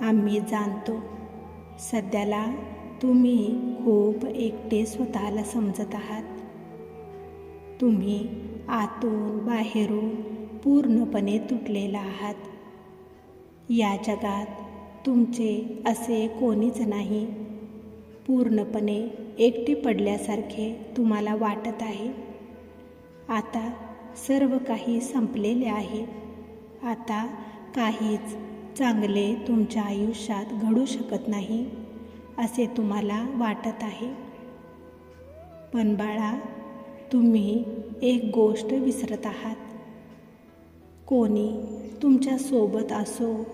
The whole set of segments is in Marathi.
आम्ही जाणतो. सध्याला तुम्ही खूप एकटे स्वतःला समजत आहात. तुम्ही आतून बाहेरून पूर्णपणे तुटलेला आहात. या जगात तुमचे असे कोणीच नाही. पूर्णपणे एकटे पडल्यासारखे तुम्हाला वाटत आहे. आता सर्व काही संपलेले आहे. आता काहीच चांगले तुमच्या आयुष्यात घडू शकत नाही असे तुम्हाला वाटत आहे. पण बाळा तुम्ही एक गोष्ट विसरत आहात. कोणी तुमच्यासोबत असो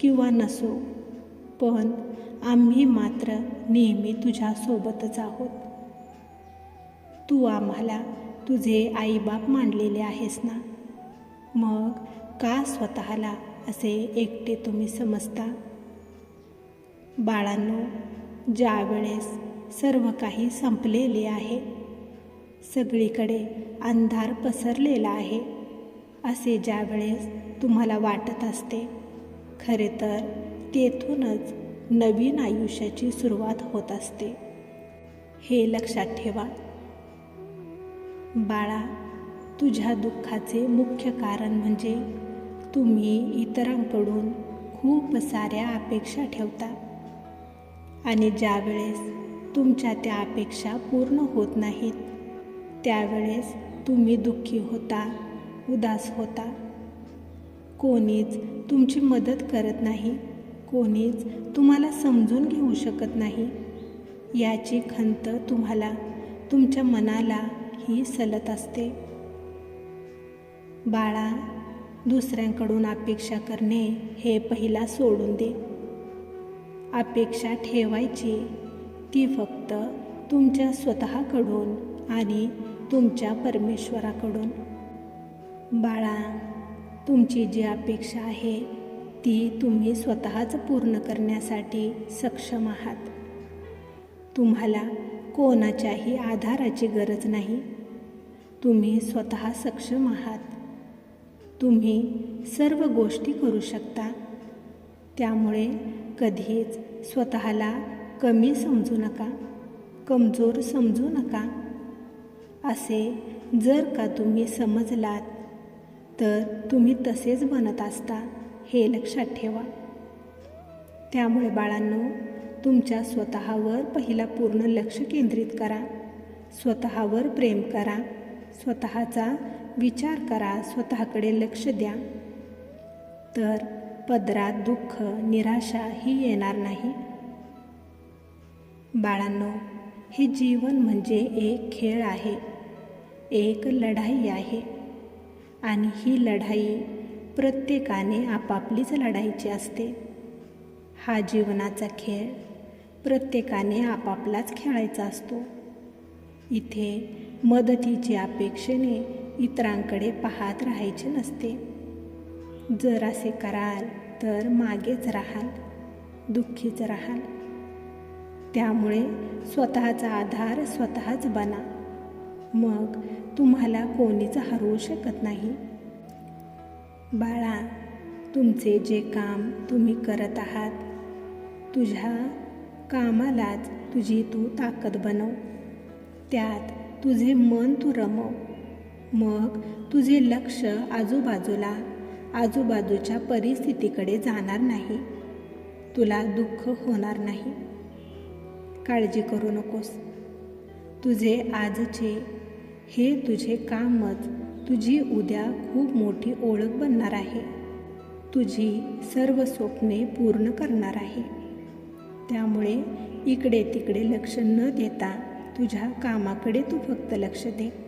किंवा नसो पण आम्ही मात्र नेहमी तुझ्यासोबतच आहोत. तू आम्हाला तुझे आईबाप मानलेले आहेस ना? मग का स्वतःला असे एकटे तुम्ही समजता? बाळांनो ज्यावेळेस सर्व काही संपलेले आहे सगळीकडे अंधार पसरलेला आहे असे ज्यावेळेस तुम्हाला वाटत असते खरे तर तेथूनच नवीन आयुष्याची सुरुवात होत असते. हे लक्षात ठेवा. बाळा तुझ्या दुःखाचे मुख्य कारण म्हणजे तुम्ही इतरांकडून खूप साऱ्या अपेक्षा ठेवता. आणि ज्यावेळेस तुमच्या त्या अपेक्षा पूर्ण होत नाहीत त्यावेळेस तुम्ही दुःखी होता उदास होता. कोणीच तुमची मदत करत नाही कोणीच तुम्हाला समजून घेऊ शकत नाही. याची खंत तुम्हाला तुमच्या मनाला ही सलत असते. बाळा दुसऱ्यांकडून अपेक्षा करणे हे पहिला सोडून दे. अपेक्षा ठेवायची ती फक्त तुमच्या स्वतःकडून आणि तुमच्या परमेश्वराकडून. बाळा तुमची जी अपेक्षा आहे ती तुम्ही स्वतःच पूर्ण करण्यासाठी सक्षम आहात. तुम्हाला कोणाच्याही आधाराची गरज नाही. तुम्ही स्वतः सक्षम आहात. तुम्ही सर्व गोष्टी करू शकता. त्यामुळे कधीच स्वतःला कमी समजू नका कमजोर समजू नका. असे जर का तुम्ही समजलात तर तुम्ही तसेच बनत असता हे लक्षात ठेवा. त्यामुळे बाळांनो तुमच्या स्वतःवर पहिला पूर्ण लक्ष केंद्रित करा. स्वतःवर प्रेम करा. स्वतःचा विचार करा स्वतःकडे लक्ष द्या. तर पदरात दुःख निराशा ही येणार नाही. बाळांनो हे जीवन म्हणजे एक खेळ आहे एक लढाई आहे. आणि ही लढाई प्रत्येकाने आपापलीच लढाईची असते. हा जीवनाचा खेळ प्रत्येकाने आपापलाच खेळायचा असतो. इथे मदतीच्या अपेक्षेने इतरांकडे पाहत राहायचे नसते. जर असे कराल तर मागेच राहाल दुःखीच राहाल. त्यामुळे स्वतःचा आधार स्वतःच बना. मग तुम्हाला कोणीच हरवू शकत नाही. बाळा तुमचे जे काम तुम्ही करत आहात तुझ्या कामालाच तुझी तू ताकद बनव. त्यात तुझे मन तू रमव. मग तुझे लक्ष आजूबाजूला आजूबाजूच्या परिस्थितीकडे जाणार नाही. तुला दुःख होणार नाही. काळजी करू नकोस. तुझे आजचे हे तुझे कामच तुझी उद्या खूप मोठी ओळख बनणार आहे. तुझी सर्व स्वप्ने पूर्ण करणार आहे. त्यामुळे इकडे तिकडे लक्ष न देता तुझ्या कामाकडे तू फक्त लक्ष दे.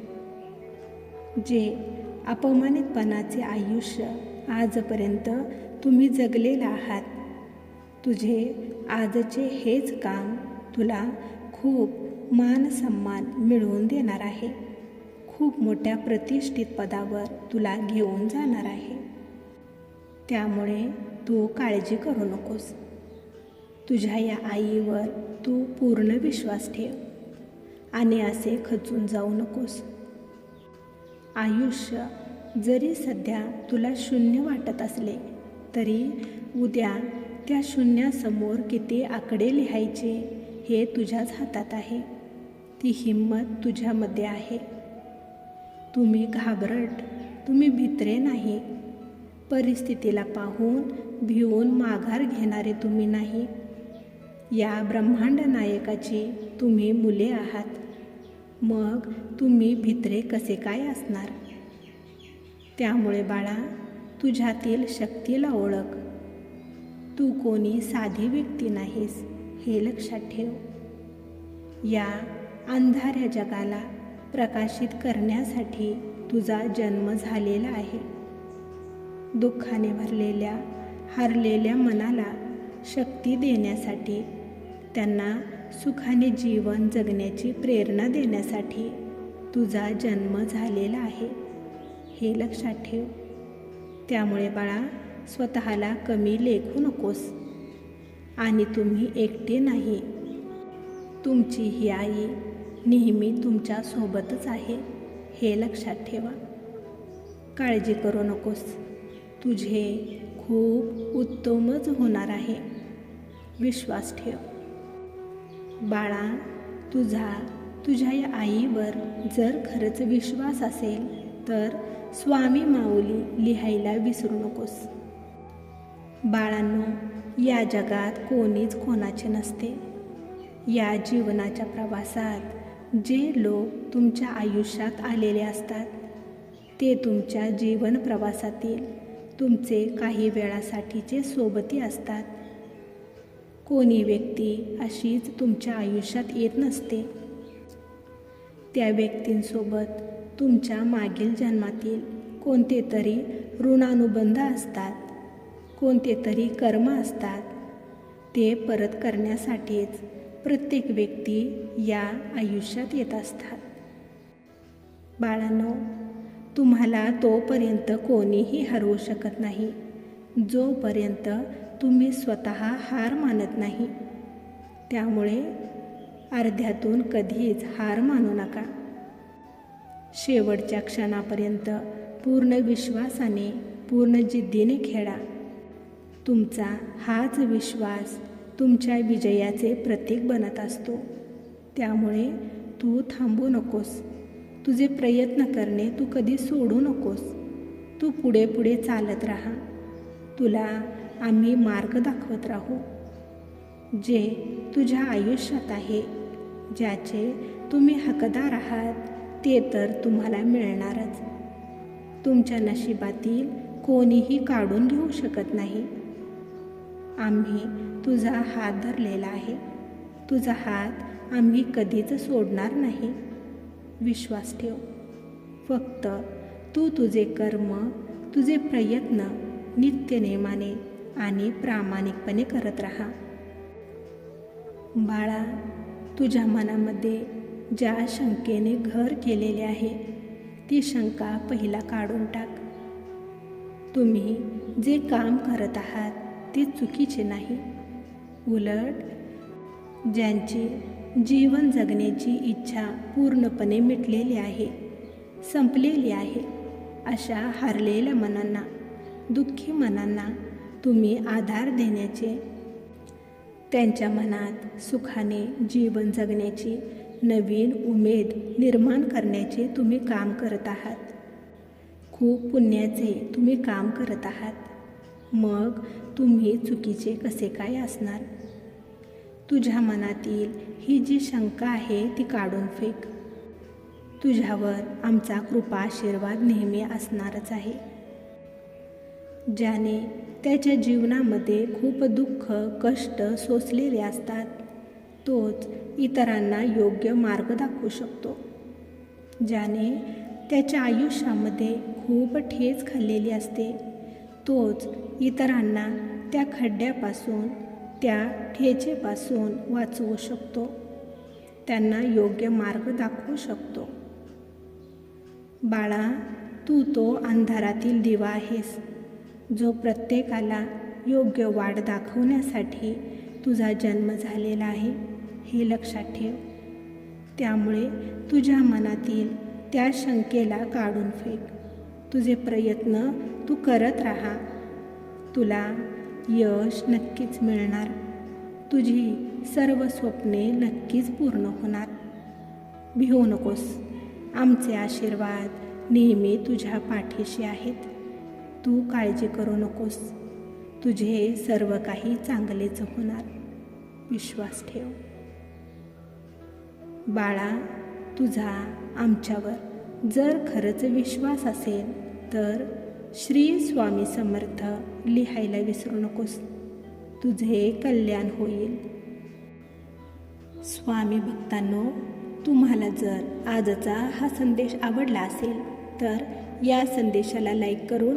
जे अपमानितपणाचे आयुष्य आजपर्यंत तुम्ही जगलेलं आहात. तुझे आजचे हेच काम तुला खूप मानसन्मान मिळवून देणार आहे. खूप मोठ्या प्रतिष्ठित पदावर तुला घेऊन जाणार आहे. त्यामुळे तू काळजी करू नकोस. तुझ्या या आईवर तू पूर्ण विश्वास ठेव आणि असे खचून जाऊ नकोस. आयुष्य जरी सध्या तुला शून्य वाटत असले तरी उद्या त्या शून्यासमोर किती आकडे लिहायचे हे तुझ्याच हातात आहे. ती हिंमत तुझ्यामध्ये आहे. तुम्ही घाबरट तुम्ही भित्रे नाही. परिस्थितीला पाहून भिवून माघार घेणारे तुम्ही नाही. या ब्रह्मांड नायकाची तुम्ही मुले आहात. मग तुम्ही भित्रे कसे काय असणार? त्यामुळे बाळा तुझ्यातील शक्तीला ओळख. तू कोणी साधी व्यक्ती नाहीस हे लक्षात ठेव. या अंधाऱ्या जगाला प्रकाशित करण्यासाठी तुझा जन्म झालेला आहे. दुःखाने भरलेल्या हरलेल्या मनाला शक्ती देण्यासाठी त्यांना सुखाने जीवन जगण्याची प्रेरणा देण्यासाठी तुझा जन्म झालेला आहे. हे लक्षात ठेव. त्यामुळे बाळा स्वतःला कमी लेखू नकोस. आणि तुम्ही एकटे नाही. तुमची ही आई नेहमी तुमच्यासोबतच आहे हे लक्षात ठेवा. काळजी करू नकोस. तुझे खूप उत्तमच होणार आहे. विश्वास ठेव. बाळा तुझा तुझ्या या आईवर जर खरंच विश्वास असेल तर स्वामी माऊली लिहायला विसरू नकोस. बाळांनो या जगात कोणीच कोणाचे नसते. या जीवनाच्या प्रवासात जे लोक तुमच्या आयुष्यात आलेले असतात ते तुमच्या जीवन प्रवासातील तुमचे काही वेळासाठीचे सोबती असतात. कोणी व्यक्ती अशीच तुमच्या आयुष्यात येत नसते. त्या व्यक्तींसोबत तुमच्या मागील जन्मातील कोणते तरी ऋणानुबंध असतात कोणते तरी कर्म असतात ते परत करण्यासाठीच प्रत्येक व्यक्ती या आयुष्यात येत असतात. बाळांनो तुम्हाला तोपर्यंत कोणीही हरवू शकत नाही. जोपर्यंत तुम्ही स्वतः हार मानत नाही त्यामुळे अर्ध्यातून कधीच हार मानू नका. शेवटच्या क्षणापर्यंत पूर्ण विश्वासाने पूर्ण जिद्दीने खेळा. तुमचा हाच विश्वास तुमच्या विजयाचे प्रतीक बनत असतो. त्यामुळे तू थांबू नकोस. तुझे प्रयत्न करणे तू कधी सोडू नकोस. तू पुढे पुढे चालत राहा. तुला आम्ही मार्ग दाखवत राहू जे तुझ्या आयुष्यात आहे ज्याचे तुम्ही हकदार आहात ते तर तुम्हाला मिळणारच. तुमच्या नशिबातील कोणीही काढून घेऊ शकत नाही. आम्ही तुझा हात धरलेला आहे. तुझा हात आम्ही कधीच सोडणार नाही. विश्वास ठेव. फक्त तू तुझे कर्म तुझे प्रयत्न नित्यनेमाने आणि प्रामाणिकपणे करत राहा. बाळा तुझ्या मनामध्ये ज्या शंकेने घर केलेले आहे ती शंका पहिला काढून टाक. तुम्ही जे काम करत आहात ते चुकीचे नाही. उलट ज्यांची जीवन जगण्याची इच्छा पूर्णपणे मिटलेली आहे संपलेली आहे अशा हारलेल्या मनांना दुःखी मनांना तुम्ही आधार देण्याचे. त्यांच्या मनात सुखाने जीवन जगण्याची नवीन उमेद निर्माण करण्याचे तुम्ही काम करत आहात. खूप पुण्याचे तुम्ही काम करत आहात. मग तुम्ही चुकीचे कसे काय असणार? तुझ्या मनातील ही जी शंका आहे ती काढून फेक. तुझ्यावर आमचा कृपा आशीर्वाद नेहमी असणारच आहे. ज्याने त्याच्या जीवनामध्ये खूप दुःख कष्ट सोसलेले असतात. तोच इतरांना योग्य मार्ग दाखवू शकतो. ज्याने त्याच्या आयुष्यामध्ये खूप ठेच खाल्लेली असते. तोच इतरांना त्या खड्ड्यापासून त्या ठेचेपासून वाचवू शकतो. त्यांना योग्य मार्ग दाखवू शकतो. बाळा तू तो अंधारातील दिवा आहेस. जो प्रत्येकाला योग्य वाट दाखवण्यासाठी तुझा जन्म झालेला आहे हे लक्षात ठेव. त्यामुळे तुझ्या मनातील त्या शंकेला काढून फेक. तुझे प्रयत्न तू करत राहा. तुला यश नक्कीच मिळणार. तुझी सर्व स्वप्ने नक्कीच पूर्ण होणार. भिवू नकोस. आमचे आशीर्वाद नेहमी तुझ्या पाठीशी आहेत. तू काळजी करू नकोस. तुझे सर्व काही चांगलेच होणार. विश्वास ठेव. बाळा तुझा आमच्यावर जर खरंच विश्वास असेल तर श्री स्वामी समर्थ लिहायला विसरू नकोस. तुझे कल्याण होईल. स्वामी भक्तांनो तुम्हाला जर आजचा हा संदेश आवडला असेल तर या संदेशाला लाईक करून